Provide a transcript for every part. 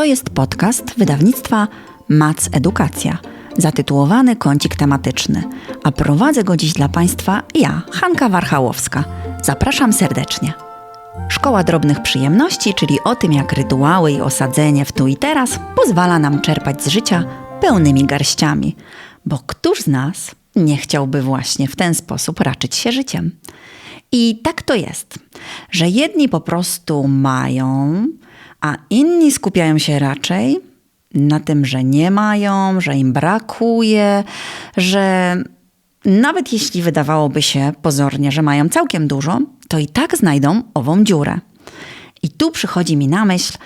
To jest podcast wydawnictwa Mac Edukacja, zatytułowany Kącik Tematyczny, a prowadzę go dziś dla Państwa ja, Hanka Warchałowska. Zapraszam serdecznie. Szkoła drobnych przyjemności, czyli o tym, jak rytuały i osadzenie w tu i teraz pozwala nam czerpać z życia pełnymi garściami. Bo któż z nas nie chciałby właśnie w ten sposób raczyć się życiem? I tak to jest, że jedni po prostu mają, a inni skupiają się raczej na tym, że nie mają, że im brakuje, że nawet jeśli wydawałoby się pozornie, że mają całkiem dużo, to i tak znajdą ową dziurę. I tu przychodzi mi na myśl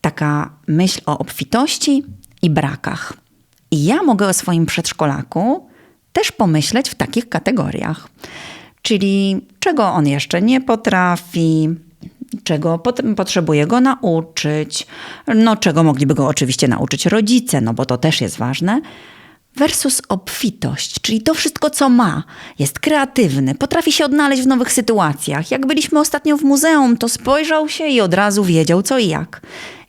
taka myśl o obfitości i brakach. I ja mogę o swoim przedszkolaku też pomyśleć w takich kategoriach. Czyli czego on jeszcze nie potrafi, czego pot- potrzebuje go nauczyć, no czego mogliby go oczywiście nauczyć rodzice, no bo to też jest ważne. Versus obfitość, czyli to wszystko, co ma. Jest kreatywny, potrafi się odnaleźć w nowych sytuacjach. Jak byliśmy ostatnio w muzeum, to spojrzał się i od razu wiedział co i jak.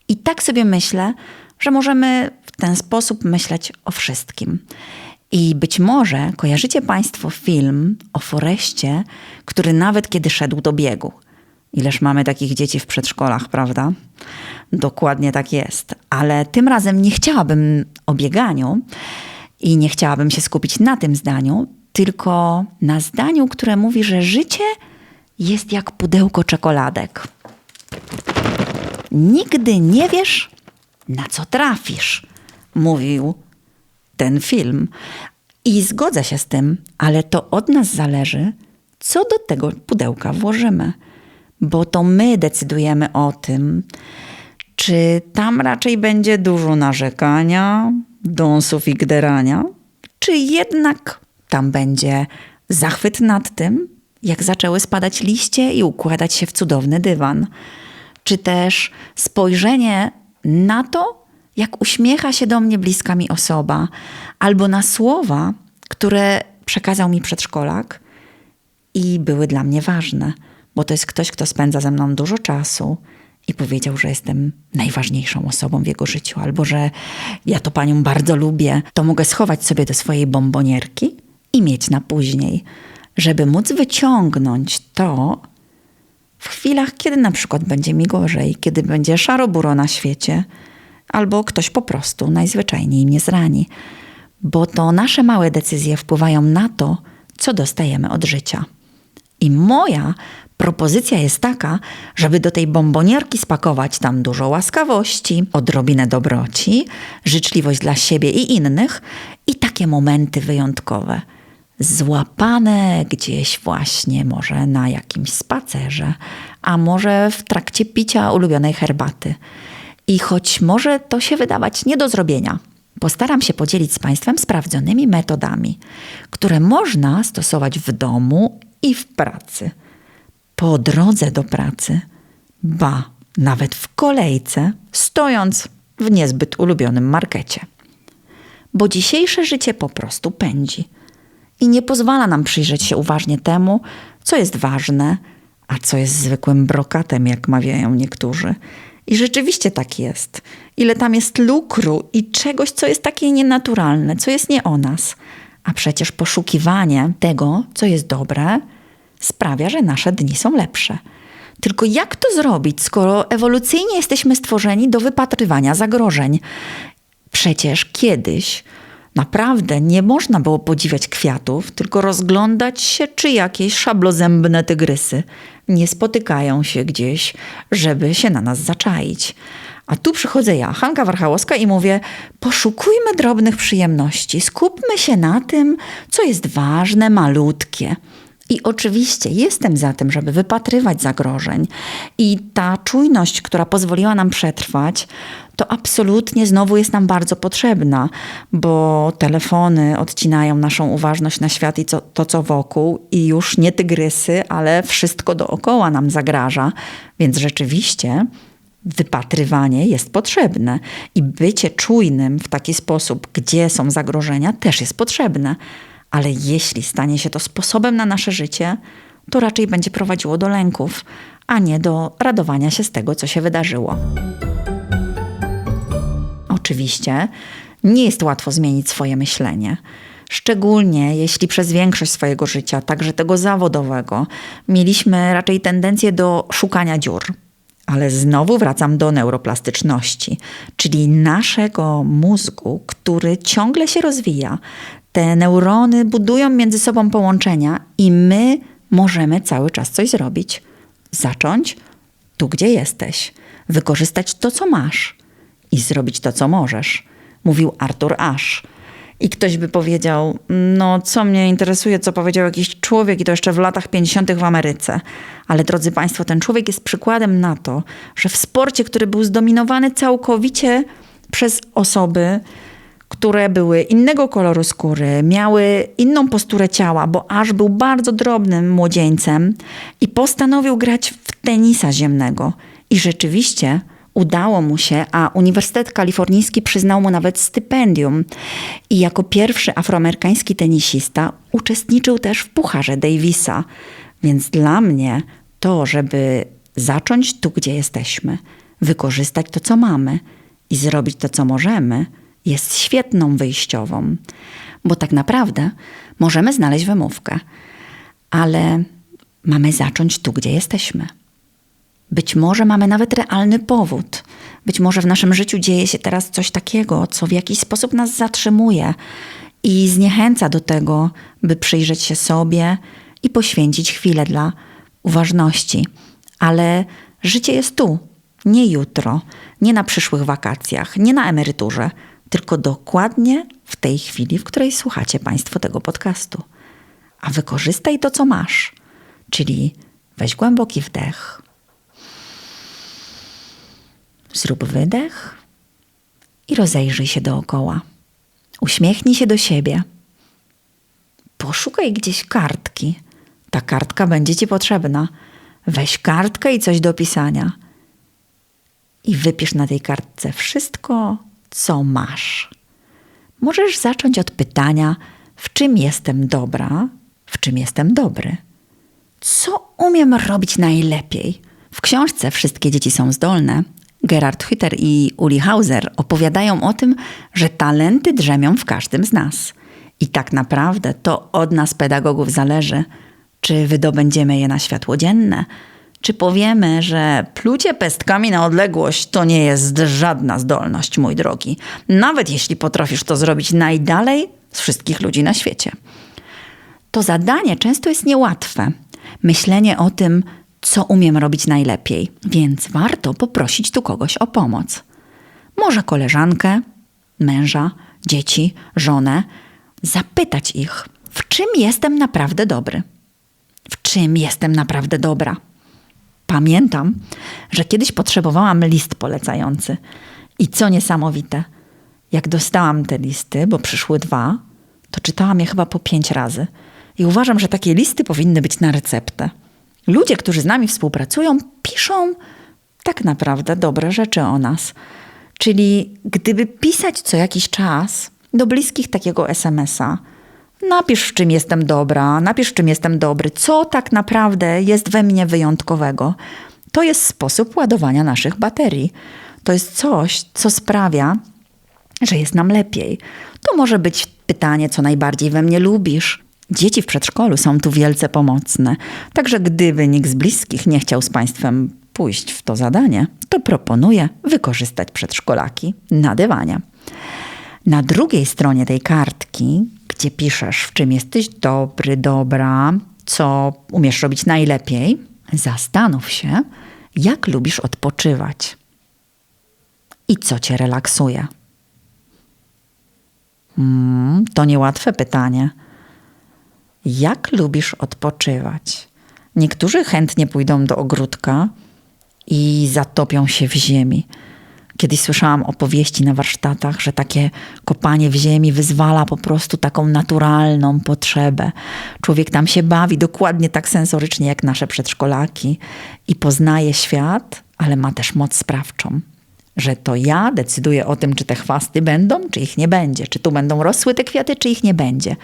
I tak sobie myślę, że możemy w ten sposób myśleć o wszystkim. I być może kojarzycie Państwo film o Foreście, który nawet kiedy szedł do biegu. Ileż mamy takich dzieci w przedszkolach, prawda? Dokładnie tak jest. Ale tym razem nie chciałabym o bieganiu i nie chciałabym się skupić na tym zdaniu, tylko na zdaniu, które mówi, że życie jest jak pudełko czekoladek. Nigdy nie wiesz, na co trafisz, mówił ten film. I zgodzę się z tym, ale to od nas zależy, co do tego pudełka włożymy, bo to my decydujemy o tym, czy tam raczej będzie dużo narzekania, dąsów i gderania, czy jednak tam będzie zachwyt nad tym, jak zaczęły spadać liście i układać się w cudowny dywan, czy też spojrzenie na to, jak uśmiecha się do mnie bliska mi osoba, albo na słowa, które przekazał mi przedszkolak i były dla mnie ważne, bo to jest ktoś, kto spędza ze mną dużo czasu i powiedział, że jestem najważniejszą osobą w jego życiu, albo że ja to panią bardzo lubię, to mogę schować sobie do swojej bombonierki i mieć na później, żeby móc wyciągnąć to w chwilach, kiedy na przykład będzie mi gorzej, kiedy będzie szaro-buro na świecie, albo ktoś po prostu najzwyczajniej mnie zrani, bo to nasze małe decyzje wpływają na to, co dostajemy od życia. I moja propozycja jest taka, żeby do tej bombonierki spakować tam dużo łaskawości, odrobinę dobroci, życzliwość dla siebie i innych i takie momenty wyjątkowe. Złapane gdzieś właśnie może na jakimś spacerze, a może w trakcie picia ulubionej herbaty. I choć może to się wydawać nie do zrobienia, postaram się podzielić z Państwem sprawdzonymi metodami, które można stosować w domu i w pracy. Po drodze do pracy, ba, nawet w kolejce, stojąc w niezbyt ulubionym markecie. Bo dzisiejsze życie po prostu pędzi i nie pozwala nam przyjrzeć się uważnie temu, co jest ważne, a co jest zwykłym brokatem, jak mawiają niektórzy. I rzeczywiście tak jest. Ile tam jest lukru i czegoś, co jest takie nienaturalne, co jest nie o nas. A przecież poszukiwanie tego, co jest dobre, sprawia, że nasze dni są lepsze. Tylko jak to zrobić, skoro ewolucyjnie jesteśmy stworzeni do wypatrywania zagrożeń? Przecież kiedyś naprawdę nie można było podziwiać kwiatów, tylko rozglądać się, czy jakieś szablozębne tygrysy nie spotykają się gdzieś, żeby się na nas zaczaić. A tu przychodzę ja, Hanka Warchałowska i mówię, poszukujmy drobnych przyjemności, skupmy się na tym, co jest ważne, malutkie. I oczywiście jestem za tym, żeby wypatrywać zagrożeń. I ta czujność, która pozwoliła nam przetrwać, to absolutnie znowu jest nam bardzo potrzebna, bo telefony odcinają naszą uważność na świat i co, to, co wokół, i już nie tygrysy, ale wszystko dookoła nam zagraża. Więc rzeczywiście wypatrywanie jest potrzebne i bycie czujnym w taki sposób, gdzie są zagrożenia, też jest potrzebne. Ale jeśli stanie się to sposobem na nasze życie, to raczej będzie prowadziło do lęków, a nie do radowania się z tego, co się wydarzyło. Oczywiście nie jest łatwo zmienić swoje myślenie. Szczególnie jeśli przez większość swojego życia, także tego zawodowego, mieliśmy raczej tendencję do szukania dziur. Ale znowu wracam do neuroplastyczności, czyli naszego mózgu, który ciągle się rozwija. Te neurony budują między sobą połączenia i my możemy cały czas coś zrobić. Zacząć tu, gdzie jesteś, wykorzystać to, co masz i zrobić to, co możesz, mówił Arthur Ashe. I ktoś by powiedział, no co mnie interesuje, co powiedział jakiś człowiek i to jeszcze w latach 50. w Ameryce. Ale drodzy Państwo, ten człowiek jest przykładem na to, że w sporcie, który był zdominowany całkowicie przez osoby, które były innego koloru skóry, miały inną posturę ciała, bo aż był bardzo drobnym młodzieńcem i postanowił grać w tenisa ziemnego. I rzeczywiście udało mu się, a Uniwersytet Kalifornijski przyznał mu nawet stypendium. I jako pierwszy afroamerykański tenisista uczestniczył też w Pucharze Davisa. Więc dla mnie to, żeby zacząć tu, gdzie jesteśmy, wykorzystać to, co mamy i zrobić to, co możemy, jest świetną wyjściową. Bo tak naprawdę możemy znaleźć wymówkę, ale mamy zacząć tu, gdzie jesteśmy. Być może mamy nawet realny powód. Być może w naszym życiu dzieje się teraz coś takiego, co w jakiś sposób nas zatrzymuje i zniechęca do tego, by przyjrzeć się sobie i poświęcić chwilę dla uważności. Ale życie jest tu, nie jutro, nie na przyszłych wakacjach, nie na emeryturze, tylko dokładnie w tej chwili, w której słuchacie Państwo tego podcastu. A wykorzystaj to, co masz, czyli weź głęboki wdech Zrób wydech i rozejrzyj się dookoła. Uśmiechnij się do siebie. Poszukaj gdzieś kartki. Ta kartka będzie ci potrzebna. Weź kartkę i coś do pisania. I wypisz na tej kartce wszystko, co masz. Możesz zacząć od pytania, w czym jestem dobra, w czym jestem dobry. Co umiem robić najlepiej? W książce Wszystkie dzieci są zdolne Gerard Hütter i Uli Hauser opowiadają o tym, że talenty drzemią w każdym z nas. I tak naprawdę to od nas, pedagogów, zależy, czy wydobędziemy je na światło dzienne, czy powiemy, że plucie pestkami na odległość to nie jest żadna zdolność, mój drogi, nawet jeśli potrafisz to zrobić najdalej z wszystkich ludzi na świecie. To zadanie często jest niełatwe. Myślenie o tym, co umiem robić najlepiej, więc warto poprosić tu kogoś o pomoc. Może koleżankę, męża, dzieci, żonę, zapytać ich, w czym jestem naprawdę dobry. W czym jestem naprawdę dobra. Pamiętam, że kiedyś potrzebowałam list polecający. I co niesamowite, jak dostałam te listy, bo przyszły dwa, to czytałam je chyba po pięć razy. I uważam, że takie listy powinny być na receptę. Ludzie, którzy z nami współpracują, piszą tak naprawdę dobre rzeczy o nas. Czyli gdyby pisać co jakiś czas do bliskich takiego SMS-a, napisz w czym jestem dobra, napisz w czym jestem dobry, co tak naprawdę jest we mnie wyjątkowego. To jest sposób ładowania naszych baterii. To jest coś, co sprawia, że jest nam lepiej. To może być pytanie, co najbardziej we mnie lubisz, Dzieci w przedszkolu są tu wielce pomocne. Także gdyby nikt z bliskich nie chciał z Państwem pójść w to zadanie, to proponuję wykorzystać przedszkolaki na dywanie. Na drugiej stronie tej kartki, gdzie piszesz, w czym jesteś dobry, dobra, co umiesz robić najlepiej, zastanów się, jak lubisz odpoczywać i co cię relaksuje. Hmm, to niełatwe pytanie. Jak lubisz odpoczywać? Niektórzy chętnie pójdą do ogródka i zatopią się w ziemi. Kiedyś słyszałam opowieści na warsztatach, że takie kopanie w ziemi wyzwala po prostu taką naturalną potrzebę. Człowiek tam się bawi dokładnie tak sensorycznie jak nasze przedszkolaki i poznaje świat, ale ma też moc sprawczą. Że to ja decyduję o tym, czy te chwasty będą, czy ich nie będzie, czy tu będą rosły te kwiaty, czy ich nie będzie.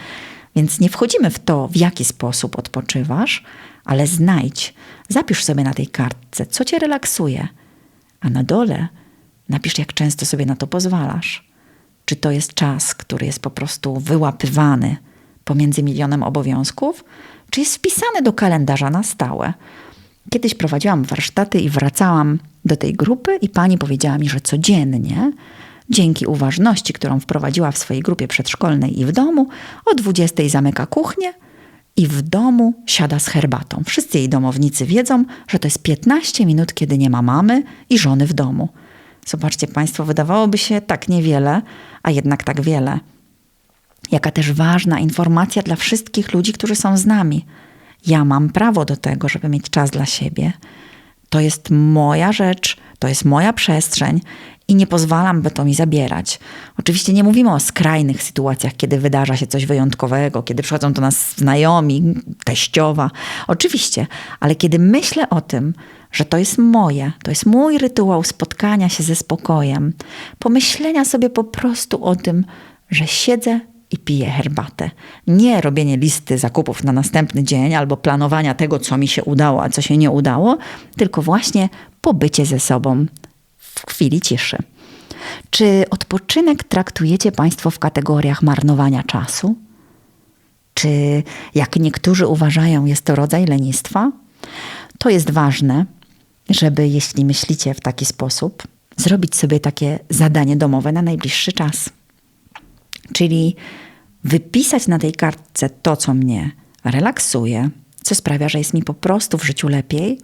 Więc nie wchodzimy w to, w jaki sposób odpoczywasz, ale znajdź, zapisz sobie na tej kartce, co cię relaksuje, a na dole Napisz, jak często sobie na to pozwalasz. Czy to jest czas, który jest po prostu wyłapywany pomiędzy milionem obowiązków, czy jest wpisany do kalendarza na stałe? Kiedyś prowadziłam warsztaty i wracałam do tej grupy, i pani powiedziała mi, że codziennie, dzięki uważności, którą wprowadziła w swojej grupie przedszkolnej i w domu, o 20 zamyka kuchnię i w domu siada z herbatą. Wszyscy jej domownicy wiedzą, że to jest 15 minut, kiedy nie ma mamy i żony w domu. Zobaczcie Państwo, wydawałoby się tak niewiele, a jednak tak wiele. Jaka też ważna informacja dla wszystkich ludzi, którzy są z nami. Ja mam prawo do tego, żeby mieć czas dla siebie. To jest moja rzecz, to jest moja przestrzeń i nie pozwalam, by to mi zabierać. Oczywiście nie mówimy o skrajnych sytuacjach, kiedy wydarza się coś wyjątkowego, kiedy przychodzą do nas znajomi, teściowa. Oczywiście, ale kiedy myślę o tym, że to jest moje, to jest mój rytuał spotkania się ze spokojem, pomyślenia sobie po prostu o tym, że siedzę i piję herbatę. Nie robienie listy zakupów na następny dzień albo planowania tego, co mi się udało, a co się nie udało, tylko właśnie pobycie ze sobą w chwili ciszy. Czy odpoczynek traktujecie Państwo w kategoriach marnowania czasu? Czy, jak niektórzy uważają, jest to rodzaj lenistwa? To jest ważne, żeby, jeśli myślicie w taki sposób, zrobić sobie takie zadanie domowe na najbliższy czas. Czyli wypisać na tej kartce to, co mnie relaksuje, co sprawia, że jest mi po prostu w życiu lepiej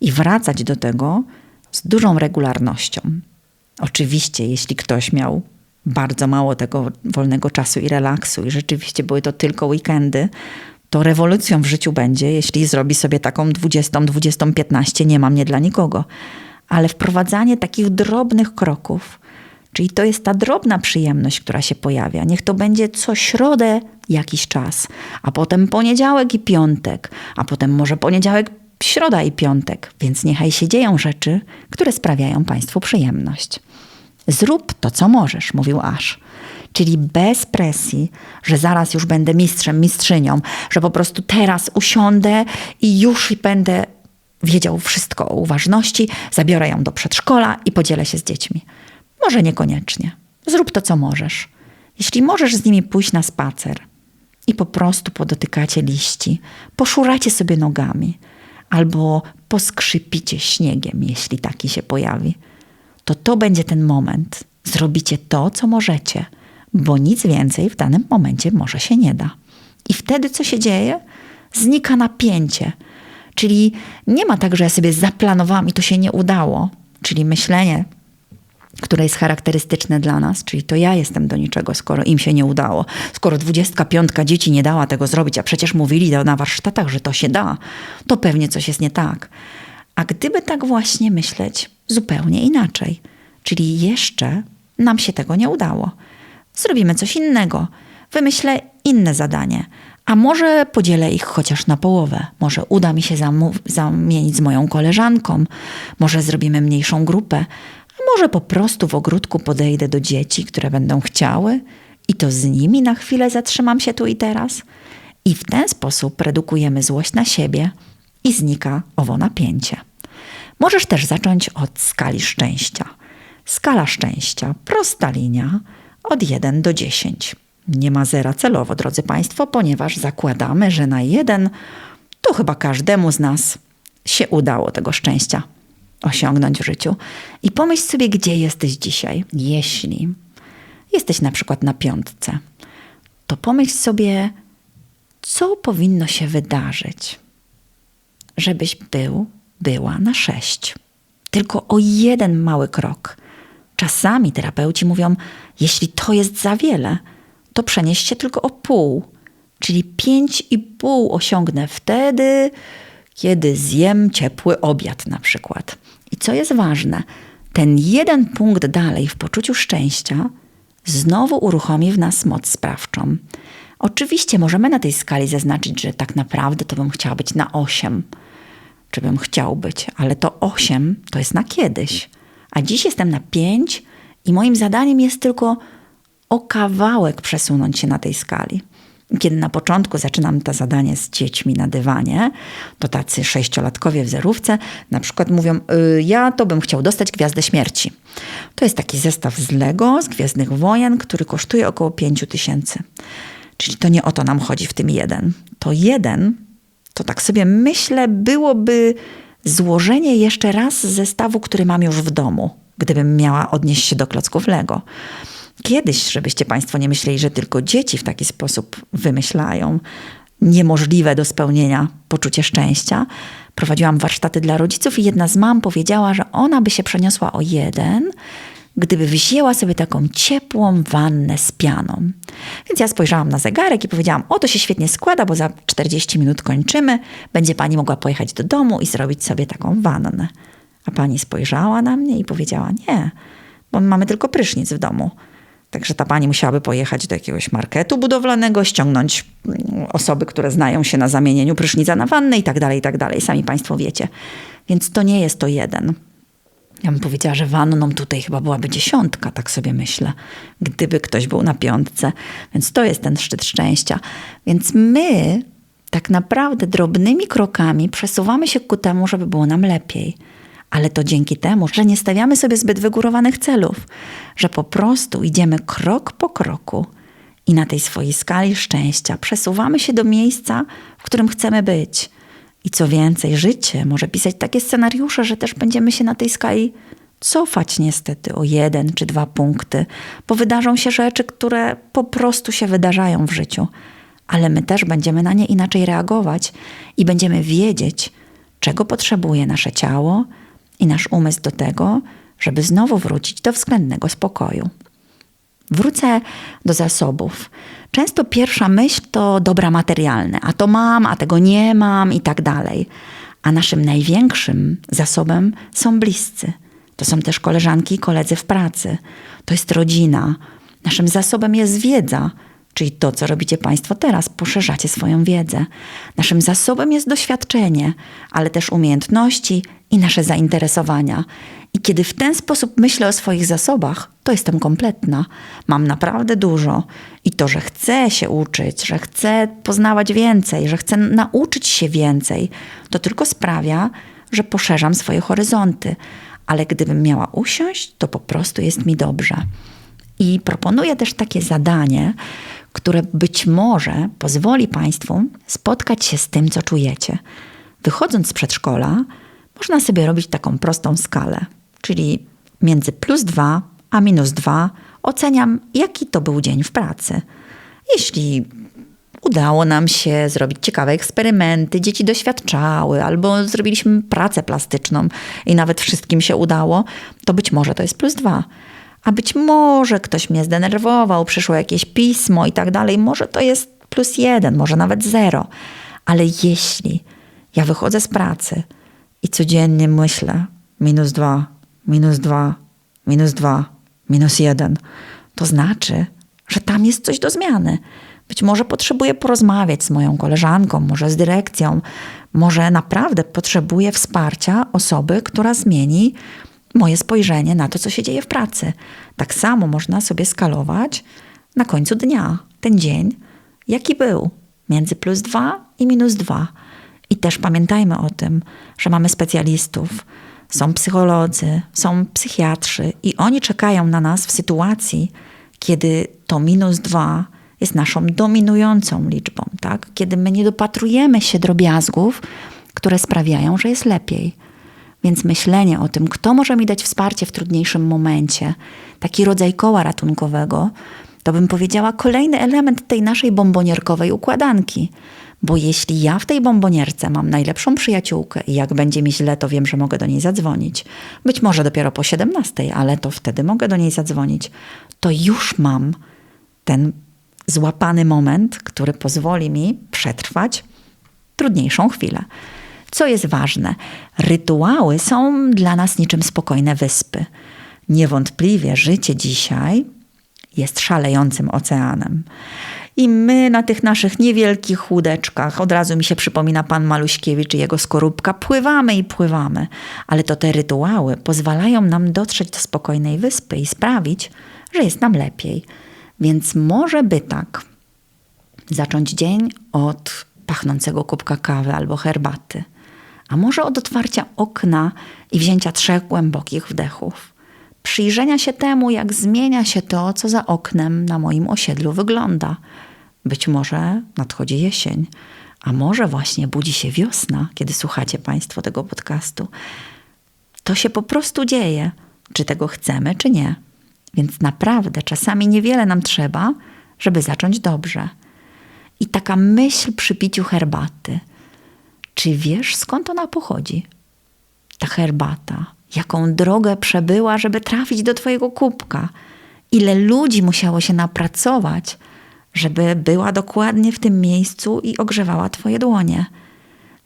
i wracać do tego z dużą regularnością. Oczywiście, jeśli ktoś miał bardzo mało tego wolnego czasu i relaksu, i rzeczywiście były to tylko weekendy, to rewolucją w życiu będzie, jeśli zrobi sobie taką 20, 20, 15, nie mam nie dla nikogo. Ale wprowadzanie takich drobnych kroków, czyli to jest ta drobna przyjemność, która się pojawia. Niech to będzie co środę jakiś czas, a potem poniedziałek i piątek, a potem może poniedziałek, środa i piątek, więc niechaj się dzieją rzeczy, które sprawiają Państwu przyjemność. Zrób to, co możesz, mówił Ash. Czyli bez presji, że zaraz już będę mistrzem, mistrzynią, że po prostu teraz usiądę i już będę wiedział wszystko o uważności, zabiorę ją do przedszkola i podzielę się z dziećmi. Może niekoniecznie. Zrób to, co możesz. Jeśli możesz z nimi pójść na spacer i po prostu podotykacie liści, poszuracie sobie nogami albo poskrzypicie śniegiem, jeśli taki się pojawi, to to będzie ten moment. Zrobicie to, co możecie, bo nic więcej w danym momencie może się nie da. I wtedy co się dzieje? Znika napięcie. Czyli nie ma tak, że ja sobie zaplanowałam i to się nie udało. Czyli myślenie, które jest charakterystyczne dla nas, czyli to ja jestem do niczego, skoro im się nie udało. Skoro dwudziestka piątka dzieci nie dała tego zrobić, a przecież mówili na warsztatach, że to się da, to pewnie coś jest nie tak. A gdyby tak właśnie myśleć zupełnie inaczej, czyli jeszcze nam się tego nie udało, zrobimy coś innego, wymyślę inne zadanie, a może podzielę ich chociaż na połowę. Może uda mi się zamienić z moją koleżanką, może zrobimy mniejszą grupę, a może po prostu w ogródku podejdę do dzieci, które będą chciały i to z nimi na chwilę zatrzymam się tu i teraz. I w ten sposób redukujemy złość na siebie i znika owo napięcie. Możesz też zacząć od skali szczęścia. Skala szczęścia, prosta linia od 1 do 10. Nie ma zera celowo, drodzy Państwo, ponieważ zakładamy, że na 1 to chyba każdemu z nas się udało tego szczęścia osiągnąć w życiu. I pomyśl sobie, gdzie jesteś dzisiaj. Jeśli jesteś na przykład na piątce, to pomyśl sobie, co powinno się wydarzyć, żebyś był, była na sześć. Tylko o jeden mały krok. Czasami terapeuci mówią, jeśli to jest za wiele, to przenieś się tylko o pół, czyli pięć i pół osiągnę wtedy, kiedy zjem ciepły obiad na przykład. I co jest ważne, ten jeden punkt dalej w poczuciu szczęścia znowu uruchomi w nas moc sprawczą. Oczywiście możemy na tej skali zaznaczyć, że tak naprawdę to bym chciała być na 8, czy bym chciał być, ale to 8 to jest na kiedyś. A dziś jestem na 5 i moim zadaniem jest tylko o kawałek przesunąć się na tej skali. Kiedy na początku zaczynam to zadanie z dziećmi na dywanie, to tacy sześciolatkowie w zerówce na przykład mówią: y, Ja to bym chciał dostać Gwiazdę Śmierci. To jest taki zestaw z Lego, z Gwiezdnych Wojen, który kosztuje około 5 tysięcy. Czyli to nie o to nam chodzi w tym jeden. To jeden, to tak sobie myślę, byłoby złożenie jeszcze raz zestawu, który mam już w domu, gdybym miała odnieść się do klocków Lego. Kiedyś, żebyście Państwo nie myśleli, że tylko dzieci w taki sposób wymyślają niemożliwe do spełnienia poczucie szczęścia, prowadziłam warsztaty dla rodziców i jedna z mam powiedziała, że ona by się przeniosła o jeden, gdyby wzięła sobie taką ciepłą wannę z pianą. Więc ja spojrzałam na zegarek i powiedziałam: O, to się świetnie składa, bo za 40 minut kończymy. Będzie pani mogła pojechać do domu i zrobić sobie taką wannę. A pani spojrzała na mnie i powiedziała: Nie, bo my mamy tylko prysznic w domu. Także ta pani musiałaby pojechać do jakiegoś marketu budowlanego, ściągnąć mm, osoby, które znają się na zamienieniu prysznica na wannę i tak dalej, i tak dalej. Sami Państwo wiecie. Więc to nie jest to jeden. Ja bym powiedziała, że wanną tutaj chyba byłaby dziesiątka, tak sobie myślę, gdyby ktoś był na piątce. Więc to jest ten szczyt szczęścia. Więc my tak naprawdę drobnymi krokami przesuwamy się ku temu, żeby było nam lepiej. Ale to dzięki temu, że nie stawiamy sobie zbyt wygórowanych celów, że po prostu idziemy krok po kroku i na tej swojej skali szczęścia przesuwamy się do miejsca, w którym chcemy być. I co więcej, życie może pisać takie scenariusze, że też będziemy się na tej skali cofać niestety o jeden czy dwa punkty, bo wydarzą się rzeczy, które po prostu się wydarzają w życiu, ale my też będziemy na nie inaczej reagować i będziemy wiedzieć, czego potrzebuje nasze ciało i nasz umysł do tego, żeby znowu wrócić do względnego spokoju. Wrócę do zasobów. Często pierwsza myśl to dobra materialne, a to mam, a tego nie mam i tak dalej. A naszym największym zasobem są bliscy. To są też koleżanki i koledzy w pracy. To jest rodzina. Naszym zasobem jest wiedza, czyli to, co robicie Państwo teraz, poszerzacie swoją wiedzę. Naszym zasobem jest doświadczenie, ale też umiejętności i nasze zainteresowania. I kiedy w ten sposób myślę o swoich zasobach, to jestem kompletna. Mam naprawdę dużo. I to, że chcę się uczyć, że chcę poznawać więcej, że chcę nauczyć się więcej, to tylko sprawia, że poszerzam swoje horyzonty. Ale gdybym miała usiąść, to po prostu jest mi dobrze. I proponuję też takie zadanie, które być może pozwoli Państwu spotkać się z tym, co czujecie. Wychodząc z przedszkola, można sobie robić taką prostą skalę, czyli między plus 2 a minus 2 oceniam, jaki to był dzień w pracy. Jeśli udało nam się zrobić ciekawe eksperymenty, dzieci doświadczały, albo zrobiliśmy pracę plastyczną i nawet wszystkim się udało, to być może to jest plus 2. A być może ktoś mnie zdenerwował, przyszło jakieś pismo i tak dalej, może to jest plus jeden, może nawet zero. Ale jeśli ja wychodzę z pracy i codziennie myślę minus dwa, minus dwa, minus dwa, minus jeden, to znaczy, że tam jest coś do zmiany. Być może potrzebuję porozmawiać z moją koleżanką, może z dyrekcją, może naprawdę potrzebuję wsparcia osoby, która zmieni moje spojrzenie na to, co się dzieje w pracy. Tak samo można sobie skalować na końcu dnia ten dzień, jaki był, między plus dwa i minus dwa. I też pamiętajmy o tym, że mamy specjalistów, są psycholodzy, są psychiatrzy i oni czekają na nas w sytuacji, kiedy to minus dwa jest naszą dominującą liczbą, tak? Kiedy my nie dopatrujemy się drobiazgów, które sprawiają, że jest lepiej. Więc myślenie o tym, kto może mi dać wsparcie w trudniejszym momencie, taki rodzaj koła ratunkowego, to bym powiedziała kolejny element tej naszej bombonierkowej układanki. Bo jeśli ja w tej bombonierce mam najlepszą przyjaciółkę i jak będzie mi źle, to wiem, że mogę do niej zadzwonić. Być może dopiero po 17, ale to wtedy mogę do niej zadzwonić. To już mam ten złapany moment, który pozwoli mi przetrwać trudniejszą chwilę. Co jest ważne, rytuały są dla nas niczym spokojne wyspy. Niewątpliwie życie dzisiaj jest szalejącym oceanem. I my na tych naszych niewielkich łódeczkach, od razu mi się przypomina pan Maluśkiewicz i jego skorupka, pływamy i pływamy. Ale to te rytuały pozwalają nam dotrzeć do spokojnej wyspy i sprawić, że jest nam lepiej. Więc może by tak Zacząć dzień od pachnącego kubka kawy albo herbaty, a może od otwarcia okna i wzięcia trzech głębokich wdechów. Przyjrzenia się temu, jak zmienia się to, co za oknem na moim osiedlu wygląda. Być może nadchodzi jesień, a może właśnie budzi się wiosna, kiedy słuchacie Państwo tego podcastu. To się po prostu dzieje, czy tego chcemy, czy nie. Więc naprawdę czasami niewiele nam trzeba, żeby zacząć dobrze. I taka myśl przy piciu herbaty. Czy wiesz, skąd ona pochodzi? Ta herbata, jaką drogę przebyła, żeby trafić do Twojego kubka, ile ludzi musiało się napracować, żeby była dokładnie w tym miejscu i ogrzewała Twoje dłonie.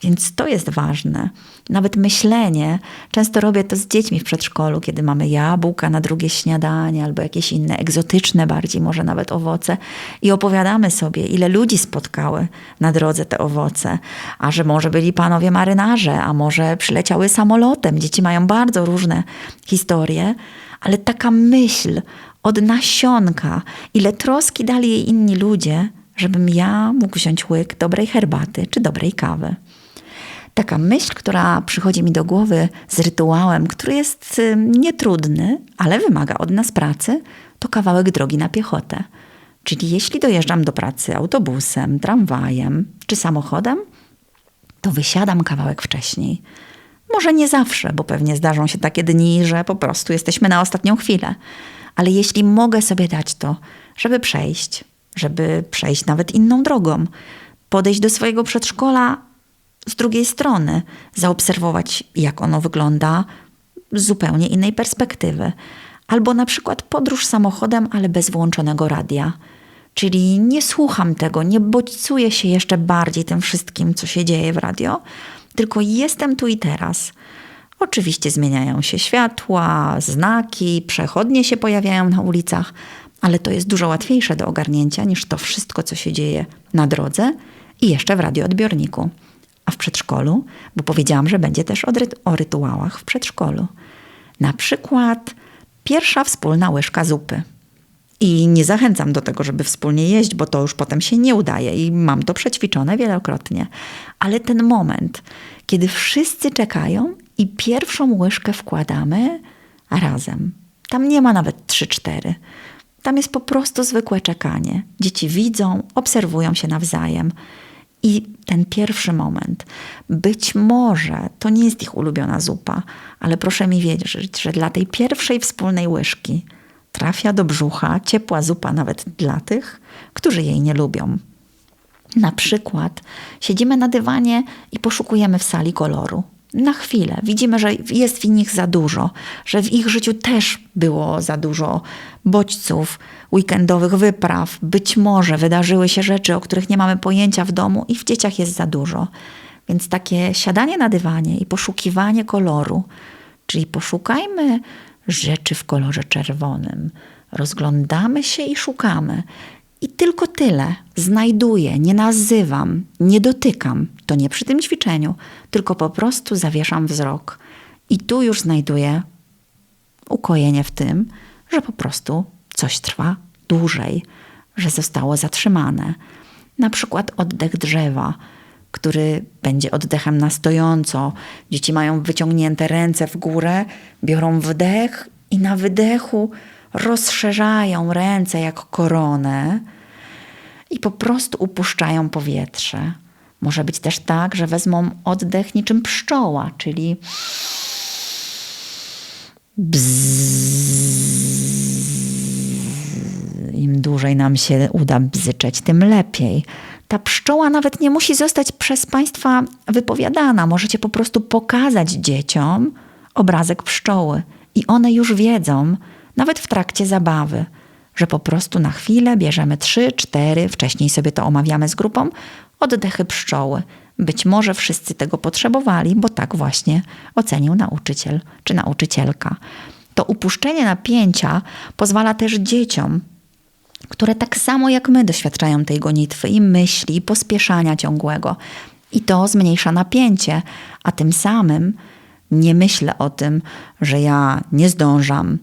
Więc to jest ważne. Nawet myślenie. Często robię to z dziećmi w przedszkolu, kiedy mamy jabłka na drugie śniadanie albo jakieś inne egzotyczne bardziej, może nawet owoce i opowiadamy sobie, ile ludzi spotkały na drodze te owoce, a że może byli panowie marynarze, a może przyleciały samolotem. Dzieci mają bardzo różne historie, ale taka myśl od nasionka, ile troski dali jej inni ludzie, żebym ja mógł wziąć łyk dobrej herbaty czy dobrej kawy. Taka myśl, która przychodzi mi do głowy z rytuałem, który jest nietrudny, ale wymaga od nas pracy, to kawałek drogi na piechotę. Czyli jeśli dojeżdżam do pracy autobusem, tramwajem czy samochodem, to wysiadam kawałek wcześniej. Może nie zawsze, bo pewnie zdarzą się takie dni, że po prostu jesteśmy na ostatnią chwilę. Ale jeśli mogę sobie dać to, żeby przejść, żeby przejść nawet inną drogą, podejść do swojego przedszkola z drugiej strony, zaobserwować, jak ono wygląda z zupełnie innej perspektywy. Albo na przykład podróż samochodem, ale bez włączonego radia. Czyli nie słucham tego, nie bodźcuję się jeszcze bardziej tym wszystkim, co się dzieje w radio, tylko jestem tu i teraz. Oczywiście zmieniają się światła, znaki, przechodnie się pojawiają na ulicach, ale to jest dużo łatwiejsze do ogarnięcia niż to wszystko, co się dzieje na drodze i jeszcze w radioodbiorniku. A w przedszkolu, bo powiedziałam, że będzie też o, ry o rytuałach w przedszkolu. Na przykład pierwsza wspólna łyżka zupy. I nie zachęcam do tego, żeby wspólnie jeść, bo to już potem się nie udaje i mam to przećwiczone wielokrotnie. Ale ten moment, kiedy wszyscy czekają i pierwszą łyżkę wkładamy razem. Tam nie ma nawet trzy, cztery. Tam jest po prostu zwykłe czekanie. Dzieci widzą, obserwują się nawzajem. I ten pierwszy moment, być może to nie jest ich ulubiona zupa, ale proszę mi wierzyć, że dla tej pierwszej wspólnej łyżki trafia do brzucha ciepła zupa nawet dla tych, którzy jej nie lubią. Na przykład siedzimy na dywanie i poszukujemy w sali koloru na chwilę. Widzimy, że jest w nich za dużo, że w ich życiu też było za dużo bodźców, weekendowych wypraw. Być może wydarzyły się rzeczy, o których nie mamy pojęcia w domu i w dzieciach jest za dużo. Więc takie siadanie na dywanie i poszukiwanie koloru, czyli poszukajmy rzeczy w kolorze czerwonym. Rozglądamy się i szukamy. I tylko tyle. Znajduję, nie nazywam, nie dotykam. To nie przy tym ćwiczeniu, tylko po prostu zawieszam wzrok. I tu już znajduję ukojenie w tym, że po prostu coś trwa dłużej, że zostało zatrzymane. Na przykład oddech drzewa, który będzie oddechem na stojąco. Dzieci mają wyciągnięte ręce w górę, biorą wdech i na wydechu rozszerzają ręce jak koronę i po prostu upuszczają powietrze. Może być też tak, że wezmą oddech niczym pszczoła, czyli Im dłużej nam się uda bzyczeć, tym lepiej. Ta pszczoła nawet nie musi zostać przez Państwa wypowiadana. Możecie po prostu pokazać dzieciom obrazek pszczoły i one już wiedzą, nawet w trakcie zabawy, że po prostu na chwilę bierzemy trzy, cztery, wcześniej sobie to omawiamy z grupą, oddechy pszczoły. Być może wszyscy tego potrzebowali, bo tak właśnie ocenił nauczyciel czy nauczycielka. To upuszczenie napięcia pozwala też dzieciom, które tak samo jak my doświadczają tej gonitwy i myśli, i pospieszania ciągłego. I to zmniejsza napięcie, a tym samym nie myślę o tym, że ja nie zdążam,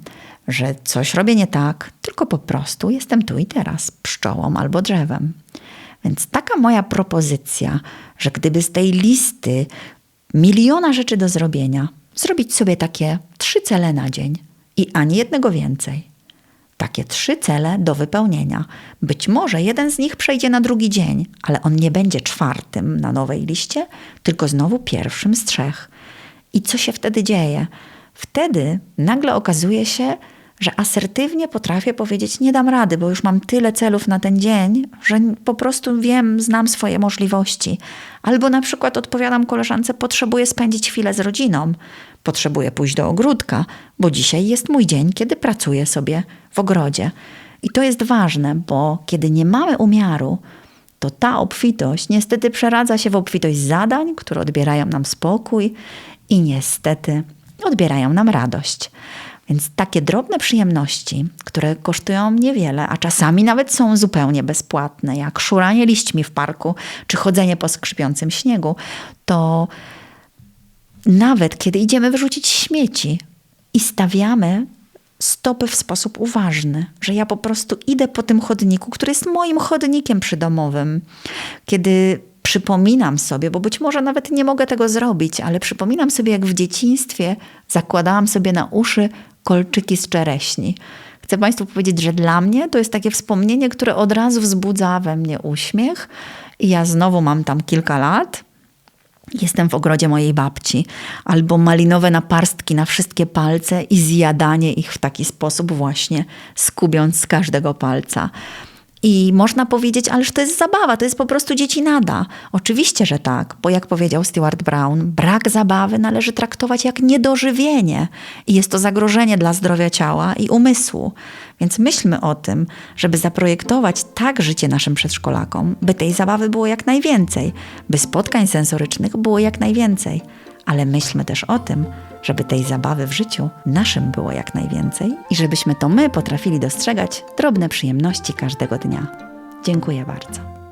że coś robię nie tak, tylko po prostu jestem tu i teraz, pszczołą albo drzewem. Więc taka moja propozycja, że gdyby z tej listy miliona rzeczy do zrobienia, zrobić sobie takie trzy cele na dzień i ani jednego więcej. Takie trzy cele do wypełnienia. Być może jeden z nich przejdzie na drugi dzień, ale on nie będzie czwartym na nowej liście, tylko znowu pierwszym z trzech. I co się wtedy dzieje? Wtedy nagle okazuje się, że asertywnie potrafię powiedzieć: Nie dam rady, bo już mam tyle celów na ten dzień, że po prostu wiem, znam swoje możliwości. Albo na przykład odpowiadam koleżance: Potrzebuję spędzić chwilę z rodziną, potrzebuję pójść do ogródka, bo dzisiaj jest mój dzień, kiedy pracuję sobie w ogrodzie. I to jest ważne, bo kiedy nie mamy umiaru, to ta obfitość niestety przeradza się w obfitość zadań, które odbierają nam spokój i niestety odbierają nam radość. Więc takie drobne przyjemności, które kosztują niewiele, a czasami nawet są zupełnie bezpłatne, jak szuranie liśćmi w parku czy chodzenie po skrzypiącym śniegu, to nawet kiedy idziemy wyrzucić śmieci i stawiamy stopy w sposób uważny, że ja po prostu idę po tym chodniku, który jest moim chodnikiem przydomowym. Kiedy przypominam sobie, bo być może nawet nie mogę tego zrobić, ale przypominam sobie, jak w dzieciństwie zakładałam sobie na uszy kolczyki z czereśni. Chcę Państwu powiedzieć, że dla mnie to jest takie wspomnienie, które od razu wzbudza we mnie uśmiech. I ja znowu mam tam kilka lat. Jestem w ogrodzie mojej babci, albo malinowe naparstki na wszystkie palce i zjadanie ich w taki sposób, właśnie skubiąc z każdego palca. I można powiedzieć, ależ to jest zabawa, to jest po prostu dzieci nada. Oczywiście, że tak, bo jak powiedział Stewart Brown, brak zabawy należy traktować jak niedożywienie i jest to zagrożenie dla zdrowia ciała i umysłu. Więc myślmy o tym, żeby zaprojektować tak życie naszym przedszkolakom, by tej zabawy było jak najwięcej, by spotkań sensorycznych było jak najwięcej. Ale myślmy też o tym, żeby tej zabawy w życiu naszym było jak najwięcej i żebyśmy to my potrafili dostrzegać drobne przyjemności każdego dnia. Dziękuję bardzo.